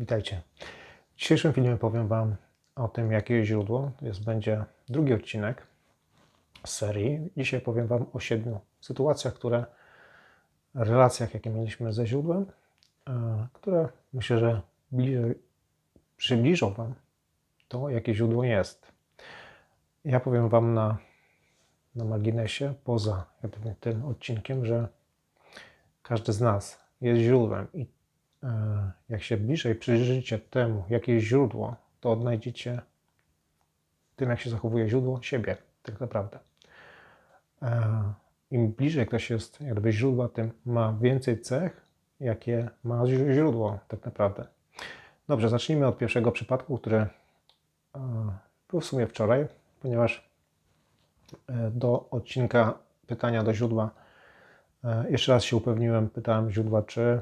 Witajcie. W dzisiejszym filmie powiem Wam o tym, jakie źródło. Jest, będzie drugi odcinek serii. Dzisiaj powiem Wam o siedmiu sytuacjach, które, relacjach, jakie mieliśmy ze źródłem, e, które myślę, że bliżej, przybliżą Wam to, jakie źródło jest. Ja powiem Wam na, na marginesie, poza tym odcinkiem, że każdy z nas jest źródłem i jak się bliżej przyjrzycie temu, jakie jest źródło, to odnajdziecie tym, jak się zachowuje źródło, siebie, tak naprawdę. E, Im bliżej ktoś jest jakby źródła, tym ma więcej cech, jakie ma źródło, tak naprawdę. Dobrze, zacznijmy od pierwszego przypadku, który e, był w sumie wczoraj, ponieważ e, do odcinka pytania do źródła e, jeszcze raz się upewniłem, pytałem źródła, czy e,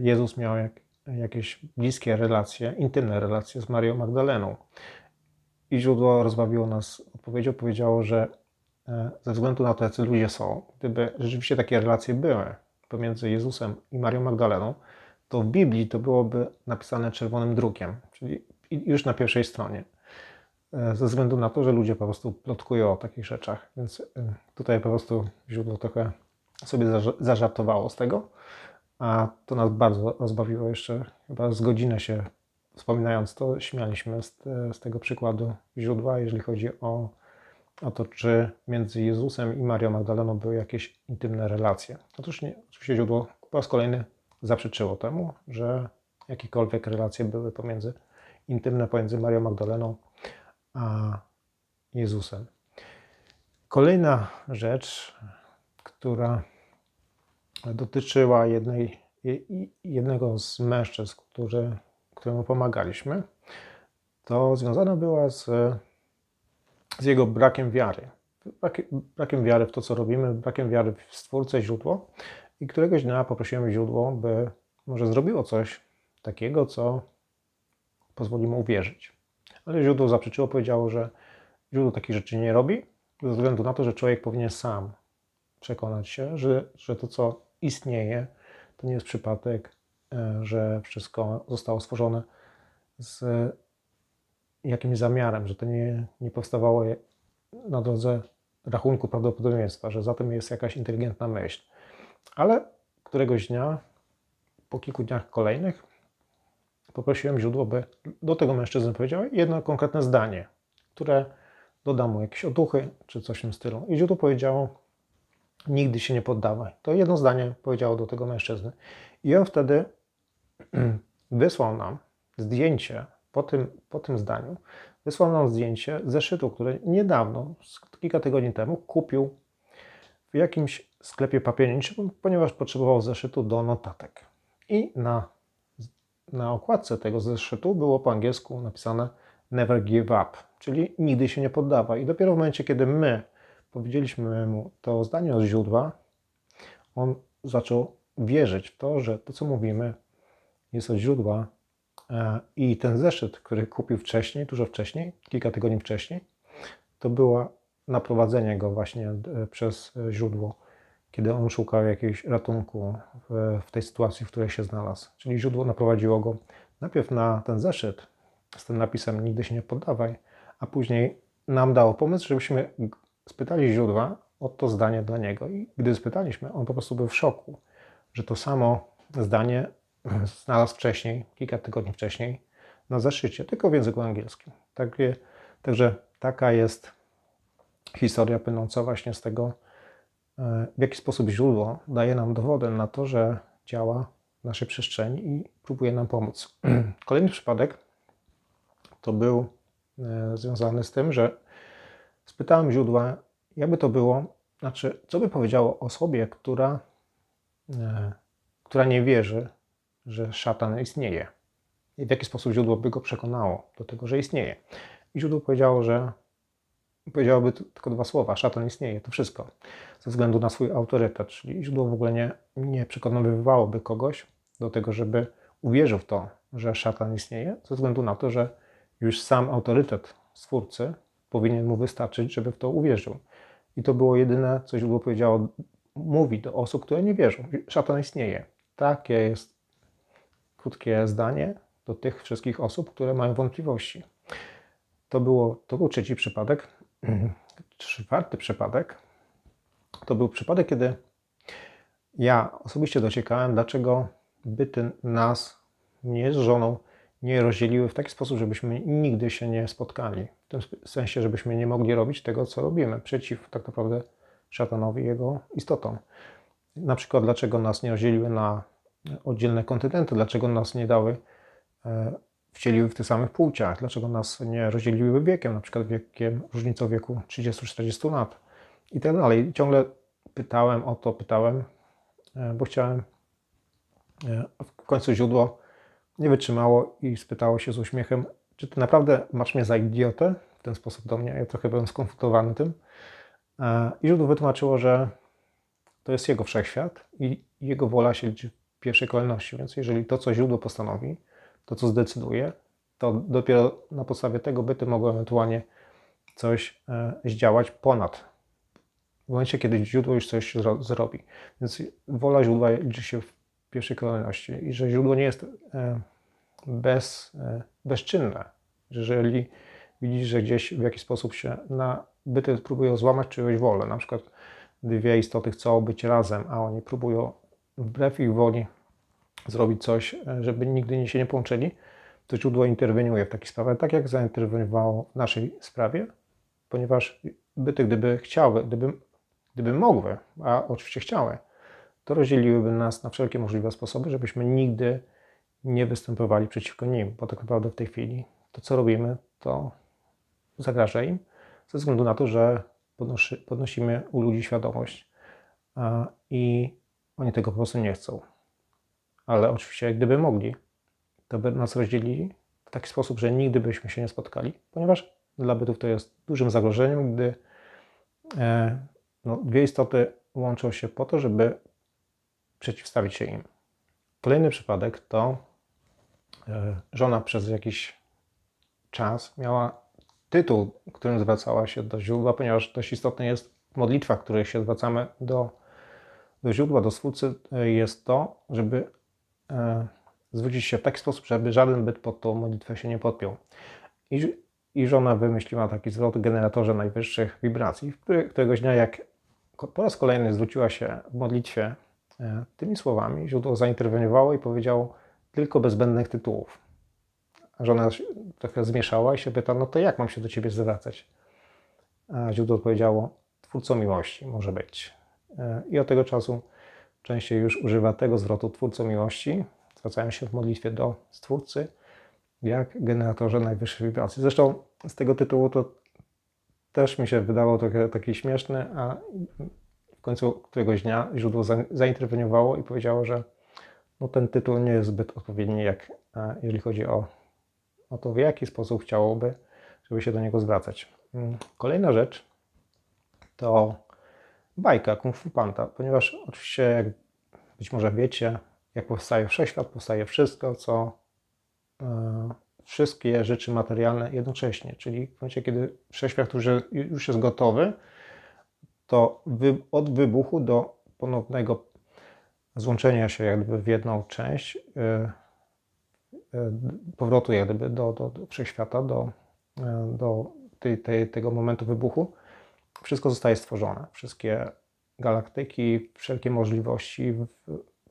Jezus miał jak, jakieś bliskie relacje, intymne relacje z Marią Magdaleną. I źródło rozbawiło nas odpowiedzią, powiedziało, że e, ze względu na to, jacy ludzie są, gdyby rzeczywiście takie relacje były pomiędzy Jezusem i Marią Magdaleną, to w Biblii to byłoby napisane czerwonym drukiem, czyli już na pierwszej stronie. E, Ze względu na to, że ludzie po prostu plotkują o takich rzeczach. Więc e, tutaj po prostu źródło trochę sobie zaż- zażartowało z tego. A to nas bardzo rozbawiło jeszcze. Chyba z godzinę się wspominając to, śmialiśmy z, z tego przykładu źródła, jeżeli chodzi o, o to, czy między Jezusem i Marią Magdaleną były jakieś intymne relacje. Otóż nie. Oczywiście źródło po raz kolejny zaprzeczyło temu, że jakiekolwiek relacje były pomiędzy intymne pomiędzy Marią Magdaleną a Jezusem. Kolejna rzecz, która dotyczyła jednej, je- jednego z mężczyzn, któremu pomagaliśmy, to związana była z, z jego brakiem wiary. Brakiem, brakiem wiary w to, co robimy, brakiem wiary w Stwórcę, źródło. I któregoś dnia poprosiłem źródło, by może zrobiło coś takiego, co pozwoli mu uwierzyć. Ale źródło zaprzeczyło, powiedziało, że źródło takich rzeczy nie robi, ze względu na to, że człowiek powinien sam przekonać się, że, że to, co istnieje, to nie jest przypadek, e, że wszystko zostało stworzone z jakimś zamiarem, że to nie, nie powstawało na drodze rachunku prawdopodobieństwa, że za tym jest jakaś inteligentna myśl. Ale któregoś dnia, po kilku dniach kolejnych, poprosiłem źródło, by do tego mężczyzny powiedział jedno konkretne zdanie, które doda mu jakieś otuchy czy coś w tym stylu. I źródło powiedziało, nigdy się nie poddawaj. To jedno zdanie powiedziało do tego mężczyzny. I on wtedy wysłał nam zdjęcie po tym, po tym zdaniu, wysłał nam zdjęcie zeszytu, który niedawno, kilka tygodni temu, kupił w jakimś sklepie papierniczym, ponieważ potrzebował zeszytu do notatek. I na, na okładce tego zeszytu było po angielsku napisane Never give up, czyli nigdy się nie poddawaj. I dopiero w momencie, kiedy my powiedzieliśmy mu to zdanie od źródła, on zaczął wierzyć w to, że to, co mówimy, jest od źródła. E, I ten zeszyt, który kupił wcześniej, dużo wcześniej, kilka tygodni wcześniej, to było naprowadzenie go właśnie e, przez źródło, kiedy on szukał jakiegoś ratunku w, tej sytuacji, w której się znalazł. Czyli źródło naprowadziło go najpierw na ten zeszyt z tym napisem Nigdy się nie poddawaj, a później nam dało pomysł, żebyśmy spytali źródła o to zdanie dla niego. I gdy spytaliśmy, on po prostu był w szoku, że to samo zdanie znalazł wcześniej, kilka tygodni wcześniej, na zeszycie, tylko w języku angielskim. Takie, także taka jest historia płynąca właśnie z tego, e, w jaki sposób źródło daje nam dowody na to, że działa w naszej przestrzeni i próbuje nam pomóc. Kolejny przypadek to był e, związany z tym, że spytałem źródła, jakby to było, znaczy, co by powiedziało osobie, która, e, która nie wierzy, że szatan istnieje. I w jaki sposób źródło by go przekonało do tego, że istnieje. I źródło powiedziało, że powiedziałoby tylko dwa słowa, szatan istnieje, to wszystko. Ze względu na swój autorytet, czyli źródło w ogóle nie, nie przekonywałoby kogoś do tego, żeby uwierzył w to, że szatan istnieje, ze względu na to, że już sam autorytet Stwórcy powinien mu wystarczyć, żeby w to uwierzył. I to było jedyne, co źródło powiedziało, mówi do osób, które nie wierzą. Szatan istnieje. Takie jest krótkie zdanie, do tych wszystkich osób, które mają wątpliwości. To, było, to był trzeci przypadek. Czwarty przypadek to był przypadek, kiedy ja osobiście dociekałem, dlaczego byty nas, mnie z żoną, nie rozdzieliły w taki sposób, żebyśmy nigdy się nie spotkali. W tym sensie, żebyśmy nie mogli robić tego, co robimy, przeciw tak naprawdę szatanowi i jego istotom. Na przykład, dlaczego nas nie rozdzieliły na oddzielne kontynenty, dlaczego nas nie dały, e, wcieliły w tych samych płciach, dlaczego nas nie rozdzieliły wiekiem, na przykład wiekiem, różnicą wieku 30-40 lat i tak dalej. Ciągle pytałem o to, pytałem, e, bo chciałem, e, w końcu źródło nie wytrzymało i spytało się z uśmiechem, czy ty naprawdę masz mnie za idiotę? W ten sposób do mnie. Ja trochę byłem skonfrontowany tym. I źródło wytłumaczyło, że to jest jego wszechświat i jego wola się liczy w pierwszej kolejności. Więc jeżeli to, co źródło postanowi, to, co zdecyduje, to dopiero na podstawie tego byty mogą ewentualnie coś e, zdziałać ponad. W momencie, kiedy źródło już coś zro zrobi. Więc wola źródła liczy się w pierwszej kolejności i że źródło nie jest e, bez, e, bezczynne. Jeżeli widzisz, że gdzieś w jakiś sposób się na byty próbują złamać czyjąś wolę, na przykład dwie istoty chcą być razem, a oni próbują wbrew ich woli zrobić coś, żeby nigdy się nie połączyli, to źródło interweniuje w takiej sprawie, tak jak zainterweniowało w naszej sprawie, ponieważ byty, gdyby chciały, gdyby, gdyby mogły, a oczywiście chciały, to rozdzieliłyby nas na wszelkie możliwe sposoby, żebyśmy nigdy nie występowali przeciwko nim, bo tak naprawdę w tej chwili to, co robimy, to zagraża im, ze względu na to, że podnosi, podnosimy u ludzi świadomość i oni tego po prostu nie chcą. Ale oczywiście, gdyby mogli, to by nas rozdzielili w taki sposób, że nigdy byśmy się nie spotkali, ponieważ dla bytów to jest dużym zagrożeniem, gdy e, no, dwie istoty łączą się po to, żeby przeciwstawić się im. Kolejny przypadek to e, żona przez jakiś czas miała tytuł, którym zwracała się do źródła, ponieważ dość istotne jest w której się zwracamy do, do źródła, do Stwórcy, e, jest to, żeby e, zwrócić się w taki sposób, żeby żaden byt pod tą modlitwę się nie podpiął. I, i żona wymyśliła taki zwrot generatorze najwyższych wibracji, któregoś dnia, jak po raz kolejny zwróciła się w modlitwie tymi słowami, źródło zainterweniowało i powiedziało tylko bez zbędnych tytułów. Żona trochę zmieszała i się pyta, no to jak mam się do ciebie zwracać? A źródło odpowiedziało, twórcą miłości może być. E, I od tego czasu częściej już używa tego zwrotu twórcą miłości, zwracają się w modlitwie do Stwórcy, jak generatorze najwyższej wibracji. Zresztą z tego tytułu to też mi się wydało trochę taki śmieszny, a w końcu któregoś dnia źródło zainterweniowało i powiedziało, że no ten tytuł nie jest zbyt odpowiedni, jak jeżeli chodzi o o to, w jaki sposób chciałoby, żeby się do niego zwracać. Mm, kolejna rzecz to bajka Kung Fu Panda, ponieważ oczywiście, jak być może wiecie, jak powstaje wszechświat, powstaje wszystko, co e, wszystkie rzeczy materialne jednocześnie. Czyli w momencie, kiedy wszechświat już jest gotowy, to wy, od wybuchu do ponownego złączenia się jakby w jedną część e, E, powrotu jak gdyby do, do, do wszechświata, do, e, do tej, tej, tego momentu wybuchu, wszystko zostaje stworzone. Wszystkie galaktyki, wszelkie możliwości w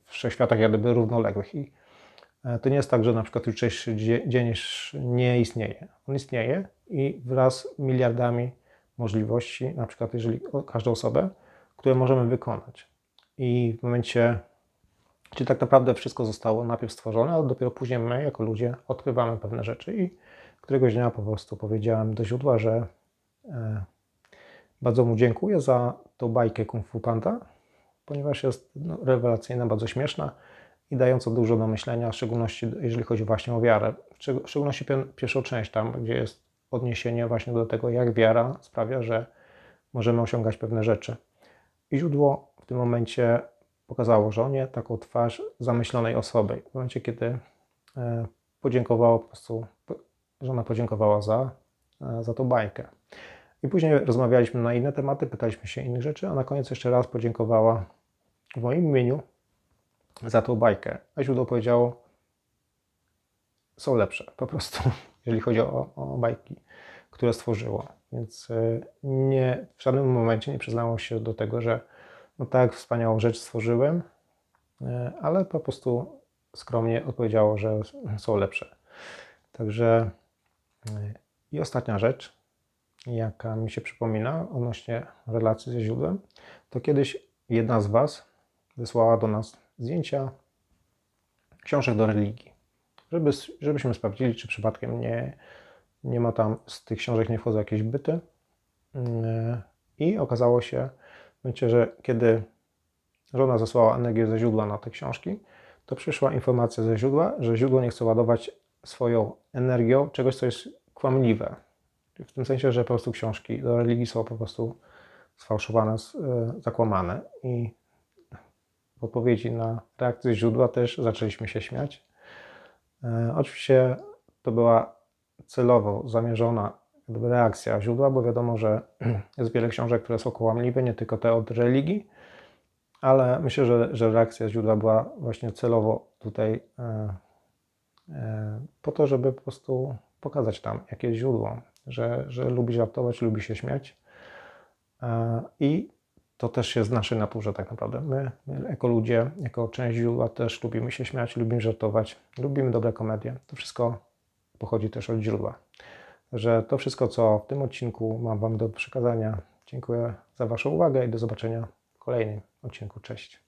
wszechświatach jak gdyby równoległych. I e, to nie jest tak, że na przykład jutrzejszy dzień nie istnieje. On istnieje i wraz z miliardami możliwości, na przykład jeżeli każdą osobę, które możemy wykonać. I w momencie Czyli tak naprawdę wszystko zostało najpierw stworzone, a dopiero później my, jako ludzie, odkrywamy pewne rzeczy. I któregoś dnia po prostu powiedziałem do źródła, że e, bardzo mu dziękuję za tą bajkę Kung Fu Panda, ponieważ jest no, rewelacyjna, bardzo śmieszna i dająca dużo do myślenia, w szczególności jeżeli chodzi właśnie o wiarę. W szczególności pierwszą część tam, gdzie jest odniesienie właśnie do tego, jak wiara sprawia, że możemy osiągać pewne rzeczy. I źródło w tym momencie pokazało żonie taką twarz zamyślonej osoby. W momencie, kiedy e, podziękowała po prostu, żona podziękowała za, e, za tą bajkę. I później rozmawialiśmy na inne tematy, pytaliśmy się innych rzeczy, a na koniec jeszcze raz podziękowała w moim imieniu za tą bajkę. A źródło powiedziało, są lepsze po prostu, jeżeli chodzi o, o bajki, które stworzyło. Więc y, nie, w żadnym momencie nie przyznało się do tego, że no tak, wspaniałą rzecz stworzyłem, y, ale po prostu skromnie odpowiedziało, że są lepsze. Także y, i ostatnia rzecz, jaka mi się przypomina odnośnie relacji ze źródłem, to kiedyś jedna z Was wysłała do nas zdjęcia książek do religii, żeby, żebyśmy sprawdzili, czy przypadkiem nie, nie ma tam z tych książek nie wchodzą jakieś byty. Yy, I okazało się, że kiedy żona zesłała energię ze źródła na te książki, to przyszła informacja ze źródła, że źródło nie chce ładować swoją energią czegoś, co jest kłamliwe. W tym sensie, że po prostu książki do religii są po prostu sfałszowane, yy, zakłamane. I w odpowiedzi na reakcję źródła też zaczęliśmy się śmiać. E, oczywiście to była celowo zamierzona reakcja źródła, bo wiadomo, że jest wiele książek, które są kłamliwe, nie tylko te od religii, ale myślę, że, że reakcja źródła była właśnie celowo tutaj e, e, po to, żeby po prostu pokazać tam, jakie jest źródło, że, że lubi żartować, lubi się śmiać. I to też jest w naszej naturze tak naprawdę. My, my jako ludzie, jako część źródła też lubimy się śmiać, lubimy żartować, lubimy dobre komedie. To wszystko pochodzi też od źródła. Że to wszystko, co w tym odcinku mam Wam do przekazania. Dziękuję za Waszą uwagę i do zobaczenia w kolejnym odcinku. Cześć.